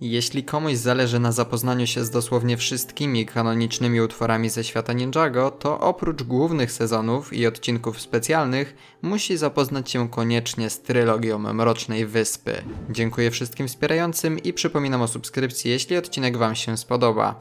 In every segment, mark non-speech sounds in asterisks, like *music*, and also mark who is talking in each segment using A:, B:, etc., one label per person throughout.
A: Jeśli komuś zależy na zapoznaniu się z dosłownie wszystkimi kanonicznymi utworami ze świata Ninjago, to oprócz głównych sezonów i odcinków specjalnych, musi zapoznać się koniecznie z trylogią Mrocznej Wyspy. Dziękuję wszystkim wspierającym i przypominam o subskrypcji, jeśli odcinek Wam się spodoba.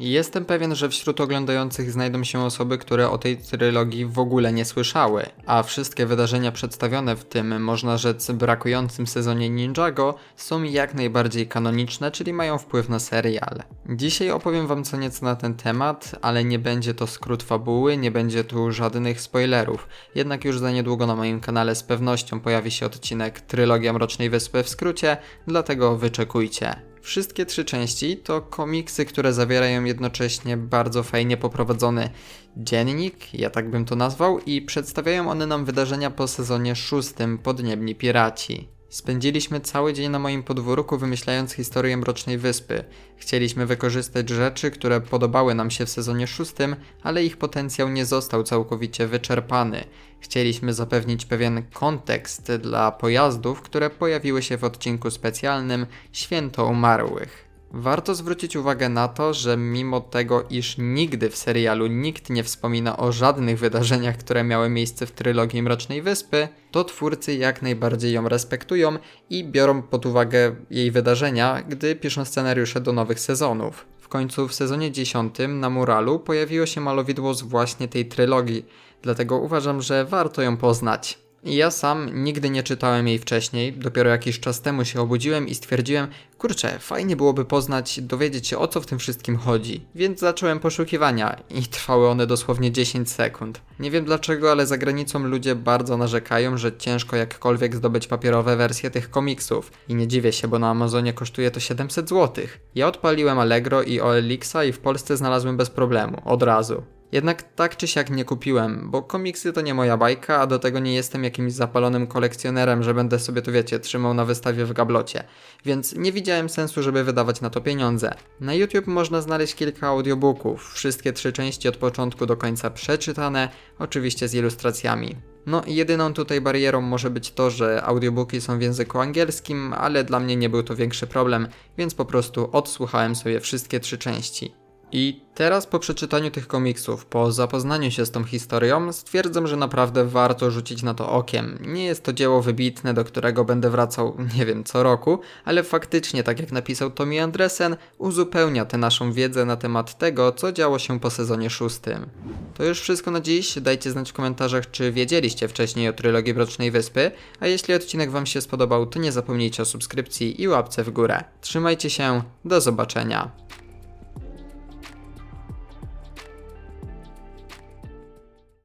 A: Jestem pewien, że wśród oglądających znajdą się osoby, które o tej trylogii w ogóle nie słyszały, a wszystkie wydarzenia przedstawione w tym, można rzec, brakującym sezonie Ninjago są jak najbardziej kanoniczne, czyli mają wpływ na serial. Dzisiaj opowiem wam co nieco na ten temat, ale nie będzie to skrót fabuły, nie będzie tu żadnych spoilerów. Jednak już za niedługo na moim kanale z pewnością pojawi się odcinek Trylogia Mrocznej Wyspy w skrócie, dlatego wyczekujcie. Wszystkie trzy części to komiksy, które zawierają jednocześnie bardzo fajnie poprowadzony dziennik, ja tak bym to nazwał, i przedstawiają one nam wydarzenia po sezonie szóstym Podniebni Piraci. Spędziliśmy cały dzień na moim podwórku wymyślając historię Mrocznej Wyspy. Chcieliśmy wykorzystać rzeczy, które podobały nam się w sezonie szóstym, ale ich potencjał nie został całkowicie wyczerpany. Chcieliśmy zapewnić pewien kontekst dla pojazdów, które pojawiły się w odcinku specjalnym Święto Umarłych. Warto zwrócić uwagę na to, że mimo tego, iż nigdy w serialu nikt nie wspomina o żadnych wydarzeniach, które miały miejsce w trylogii Mrocznej Wyspy, to twórcy jak najbardziej ją respektują i biorą pod uwagę jej wydarzenia, gdy piszą scenariusze do nowych sezonów. W końcu w sezonie 10 na muralu pojawiło się malowidło z właśnie tej trylogii, dlatego uważam, że warto ją poznać. Ja sam nigdy nie czytałem jej wcześniej, dopiero jakiś czas temu się obudziłem i stwierdziłem, kurczę, fajnie byłoby poznać, dowiedzieć się o co w tym wszystkim chodzi. Więc zacząłem poszukiwania i trwały one dosłownie 10 sekund. Nie wiem dlaczego, ale za granicą ludzie bardzo narzekają, że ciężko jakkolwiek zdobyć papierowe wersje tych komiksów. I nie dziwię się, bo na Amazonie kosztuje to 700 zł. Ja odpaliłem Allegro i OLX i w Polsce znalazłem bez problemu, od razu. Jednak tak czy siak nie kupiłem, bo komiksy to nie moja bajka, a do tego nie jestem jakimś zapalonym kolekcjonerem, że będę sobie tu wiecie, trzymał na wystawie w gablocie. Więc nie widziałem sensu, żeby wydawać na to pieniądze. Na YouTube można znaleźć kilka audiobooków, wszystkie trzy części od początku do końca przeczytane, oczywiście z ilustracjami. No jedyną tutaj barierą może być to, że audiobooki są w języku angielskim, ale dla mnie nie był to większy problem, więc po prostu odsłuchałem sobie wszystkie trzy części. I teraz po przeczytaniu tych komiksów, po zapoznaniu się z tą historią, stwierdzam, że naprawdę warto rzucić na to okiem. Nie jest to dzieło wybitne, do którego będę wracał, *laughs* nie wiem, co roku, ale faktycznie, tak jak napisał Tommy Andresen, uzupełnia tę naszą wiedzę na temat tego, co działo się po sezonie szóstym. To już wszystko na dziś, dajcie znać w komentarzach, czy wiedzieliście wcześniej o trylogii Mrocznej Wyspy, a jeśli odcinek Wam się spodobał, to nie zapomnijcie o subskrypcji i łapce w górę. Trzymajcie się, do zobaczenia.